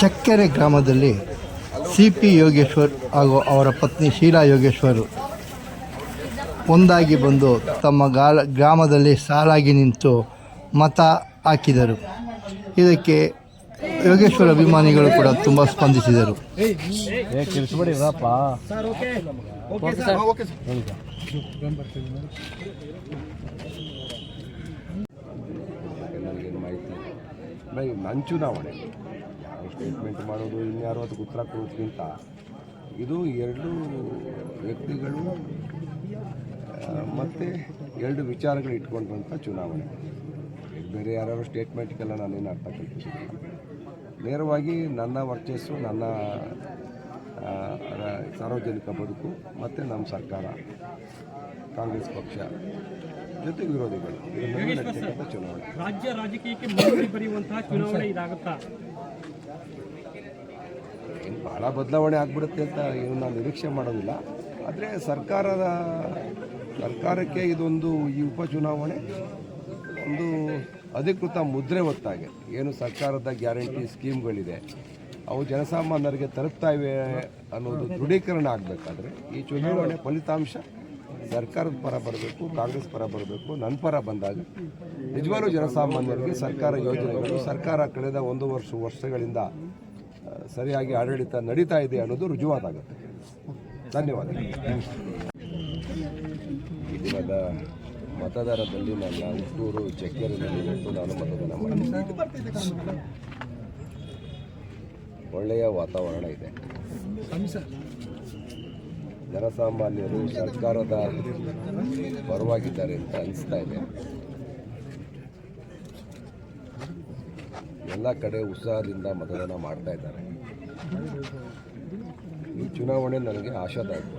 ಚಕ್ಕೆರೆ ಗ್ರಾಮದಲ್ಲಿ C P Yogeshwar ಹಾಗೂ ಅವರ ಪತ್ನಿ ಶೀಲಾ ಯೋಗೇಶ್ವರ್ ಒಂದಾಗಿ ಬಂದು ತಮ್ಮ ಗಾಲ ಗ್ರಾಮದಲ್ಲಿ ಸಾಲಾಗಿ ನಿಂತು ಮತ ಹಾಕಿದರು. ಇದಕ್ಕೆ ಯೋಗೇಶ್ವರ ಅಭಿಮಾನಿಗಳು ಕೂಡ ತುಂಬ ಸ್ಪಂದಿಸಿದರು. ನನಗೆ ನನ್ನ ಚುನಾವಣೆ ಯಾರು ಸ್ಟೇಟ್ಮೆಂಟ್ ಮಾಡೋದು, ಇನ್ಯಾರು ಅದಕ್ಕೆ ಉತ್ತರ ಕೊಡೋದಕ್ಕಿಂತ ಇದು ಎರಡು ವ್ಯಕ್ತಿಗಳು ಮತ್ತು ಎರಡು ವಿಚಾರಗಳು ಇಟ್ಕೊಂಡಂಥ ಚುನಾವಣೆ. ಬೇರೆ ಯಾರು ಸ್ಟೇಟ್ಮೆಂಟ್ಗೆಲ್ಲ ನಾನೇನು ಅರ್ಥ ಕಲ್ಪಿಸಿದ್ದೀನಿ ನೇರವಾಗಿ ನನ್ನ ವರ್ಚಸ್ಸು, ನನ್ನ ಸಾರ್ವಜನಿಕ ಬದುಕು, ಮತ್ತು ನಮ್ಮ ಸರ್ಕಾರ, ಕಾಂಗ್ರೆಸ್ ಪಕ್ಷ. ಜೊತೆಗೆ ವಿರೋಧಿಗಳು. ಚುನಾವಣೆ ರಾಜ್ಯ ರಾಜಕೀಯಕ್ಕೆ ಮುನ್ನುಡಿ ಬರೆಯುವಂತಹ ಚುನಾವಣೆ ಇದಾಗುತ್ತಾ? ಭಾಳ ಬದಲಾವಣೆ ಆಗ್ಬಿಡುತ್ತೆ ಅಂತ ಏನು ನಾನು ನಿರೀಕ್ಷೆ ಮಾಡೋದಿಲ್ಲ. ಆದರೆ ಸರ್ಕಾರದ ಸರ್ಕಾರಕ್ಕೆ ಇದೊಂದು ಈ ಉಪಚುನಾವಣೆ ಒಂದು ಅಧಿಕೃತ ಮುದ್ರೆ ಹೊತ್ತಾಗೆ. ಏನು ಸರ್ಕಾರದ ಗ್ಯಾರಂಟಿ ಸ್ಕೀಮ್ಗಳಿದೆ ಅವು ಜನಸಾಮಾನ್ಯರಿಗೆ ತಲುಪ್ತಾ ಇವೆ ಅನ್ನೋದು ದೃಢೀಕರಣ ಆಗಬೇಕಾದ್ರೆ ಈ ಚುನಾವಣೆ ಫಲಿತಾಂಶ ಸರ್ಕಾರದ ಪರ ಬರಬೇಕು, ಕಾಂಗ್ರೆಸ್ ಪರ ಬರಬೇಕು ನನ್ನ ಪರ ಬಂದಾಗ ನಿಜವಾಗ್ಲೂ ಜನಸಾಮಾನ್ಯರಿಗೆ ಸರ್ಕಾರ ಯೋಜನೆಗಳು, ಸರ್ಕಾರ ಕಳೆದ ಒಂದು ವರ್ಷ, ವರ್ಷಗಳಿಂದ ಸರಿಯಾಗಿ ಆಡಳಿತ ನಡೀತಾ ಇದೆ ಅನ್ನೋದು ರುಜುವಾತಾಗುತ್ತೆ. ಧನ್ಯವಾದಗಳು. ದಿನದ ಮತದಾರದಲ್ಲಿ ನನ್ನ ಹುಟ್ಟೂರು ಚಕ್ಕೆರೆಯಲ್ಲಿ ನಾನು ಮತದಾನ ಒಳ್ಳೆಯ ವಾತಾವರಣ ಇದೆ. ಜನಸಾಮಾನ್ಯರು ಸರ್ಕಾರದ ಪರವಾಗಿದ್ದಾರೆ ಅಂತ ಅನಿಸ್ತಾ ಇದೆ. ಎಲ್ಲ ಕಡೆ ಉತ್ಸಾಹದಿಂದ ಮತದಾನ ಮಾಡ್ತಾ ಇದ್ದಾರೆ. ಈ ಚುನಾವಣೆ ನನಗೆ ಆಶಾದಾಯಕ.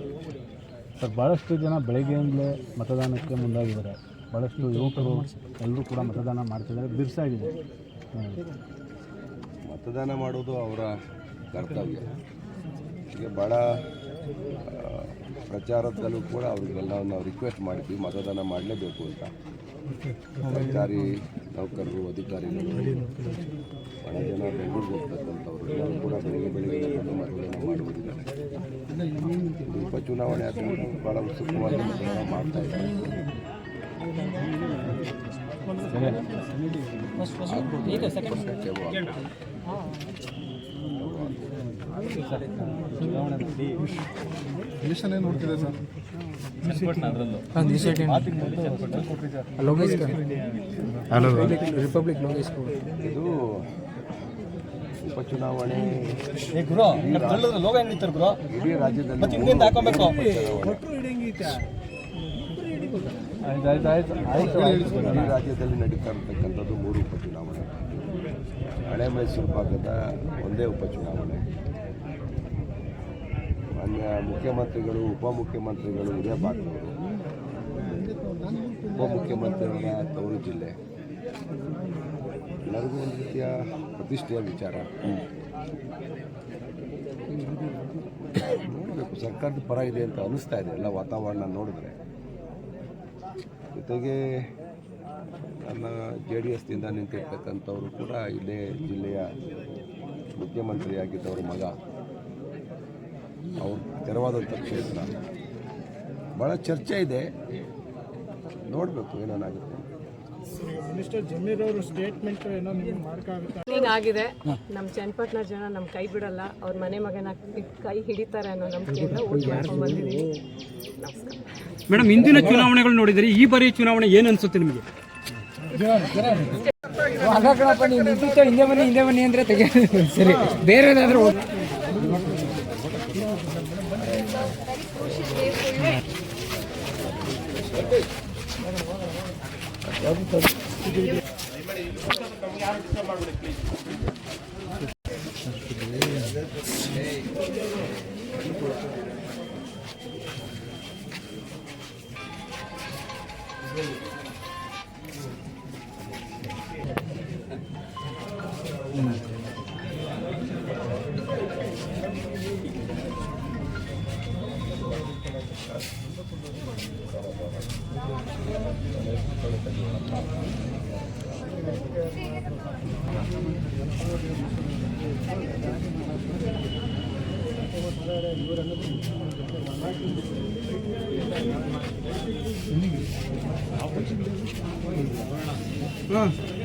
ಸರ್ ಭಾಳಷ್ಟು ಜನ ಬೆಳಗ್ಗೆಯಿಂದಲೇ ಮತದಾನಕ್ಕೆ ಮುಂದಾಗಿದ್ದಾರೆ. ಭಾಳಷ್ಟು ಯುವಕರು ಎಲ್ಲರೂ ಕೂಡ ಮತದಾನ ಮಾಡ್ತಿದ್ದಾರೆ. ಬಿರ್ಸಾಗಿದೆ ಮತದಾನ ಮಾಡೋದು ಅವರ ಕರ್ತವ್ಯ. ಈಗ ಭಾಳ ಪ್ರಚಾರದಲ್ಲೂ ಕೂಡ ಅವರಿಗೆಲ್ಲ ನಾವು ರಿಕ್ವೆಸ್ಟ್ ಮಾಡಿದ್ವಿ ಮತದಾನ ಮಾಡಲೇಬೇಕು ಅಂತ. ಸರ್ಕಾರಿ ನೌಕರರು ಅಧಿಕಾರಿಗಳು ಬಹಳ ಜನ ಬೆಂಗಳೂರಿಗೆ ಹೋಗ್ತಕ್ಕಂಥವ್ರು ಎಲ್ಲರೂ ಕೂಡ ಬೆಳಿಗ್ಗೆ ಬೆಳಿಗ್ಗೆ ಮತದಾನ ಮಾಡುವುದಿದ್ದಾರೆ ಉಪಚುನಾವಣೆ ಆದ್ರಿಂದ ಭಾಳ ಉತ್ಸುಕವಾಗಿ ಮತದಾನ ಮಾಡ್ತಾ ಇದ್ದಾರೆ. ಇದು ಉಪಚುನಾವಣೆ. ಇಡೀ ರಾಜ್ಯದಲ್ಲಿ ಆಯ್ತು ಆಯ್ತು ಆಯ್ತು ಆಯ್ತು ಆಯ್ತು. ಇಡೀ ರಾಜ್ಯದಲ್ಲಿ ನಡೀತಾ ಇರತಕ್ಕಂಥದ್ದು ಮೂರು ಉಪಚುನಾವಣೆ. ಹಳೆ ಮೈಸೂರು ಭಾಗದ ಒಂದೇ ಉಪಚುನಾವಣೆ. ಮಾನ್ಯ ಮುಖ್ಯಮಂತ್ರಿಗಳು, ಉಪಮುಖ್ಯಮಂತ್ರಿಗಳು ಇದೇ ಭಾಗದವರು ಉಪಮುಖ್ಯಮಂತ್ರಿಗಳ ತವರು ಜಿಲ್ಲೆ. ಎಲ್ಲರಿಗೂ ಒಂದು ರೀತಿಯ ಪ್ರತಿಷ್ಠೆಯ ವಿಚಾರ. ನೋಡಬೇಕು, ಸರ್ಕಾರದ ಪರ ಇದೆ ಅಂತ ಅನ್ನಿಸ್ತಾ ಇದೆ ಎಲ್ಲ ವಾತಾವರಣ ನೋಡಿದ್ರೆ. ಜೊತೆಗೆ ಜೆ ಡಿ ಎಸ್ನಿಂದ ನಿಂತಿರ್ತಕ್ಕಂಥವರು ಕೂಡ ಇದೇ ಜಿಲ್ಲೆಯ ಮುಖ್ಯಮಂತ್ರಿಯಾಗಿದ್ದವ್ರ ಮಗ. ಅವ್ರ ತೆರವಾದಂಥ ಕ್ಷೇತ್ರ. ಭಾಳ ಚರ್ಚೆ ಇದೆ. ನೋಡಬೇಕು ಏನೇನಾಗುತ್ತೆ ಮಿನಿಸ್ಟರ್ ಜಮೀರ್ ಅವರು ಸ್ಟೇಟ್ಮೆಂಟ್ ಏನೋ ನಿಮ್ಗೆ ಮಾಡ್ಕಾಗುತ್ತೆ ಕ್ಲೀನ್ ಆಗಿದೆ. ನಮ್ಮ ಚನ್ನಪಟ್ಟಣ ಜನ ನಮ್ಮ ಕೈ ಬಿಡಲ್ಲ. ಅವ್ರ ಮನೆ ಮಗನ ಕೈ ಹಿಡಿತಾರೆ ಅನ್ನೋ ನಂಬಿಕೆಯಿಂದ ಓಟ್ ಮಾಡ್ಕೊಂಡು ಬಂದಿದ್ದೀವಿ ನಮಸ್ಕಾರ. ಮೇಡಮ್ ಹಿಂದಿನ ಚುನಾವಣೆಗಳು ನೋಡಿದರೆ ಈ ಬಾರಿ ಚುನಾವಣೆ ಏನು ಅನ್ಸುತ್ತೆ ನಿಮಗೆ? ಅಲ್ಲ ಕಣಪ್ಪ ನೀವು ನಿಂತಿದ್ದ ಹಿಂದೆ ಬನ್ನಿ ಹಿಂದೆ ಬನ್ನಿ ಸರಿ ಬೇರೆ 응.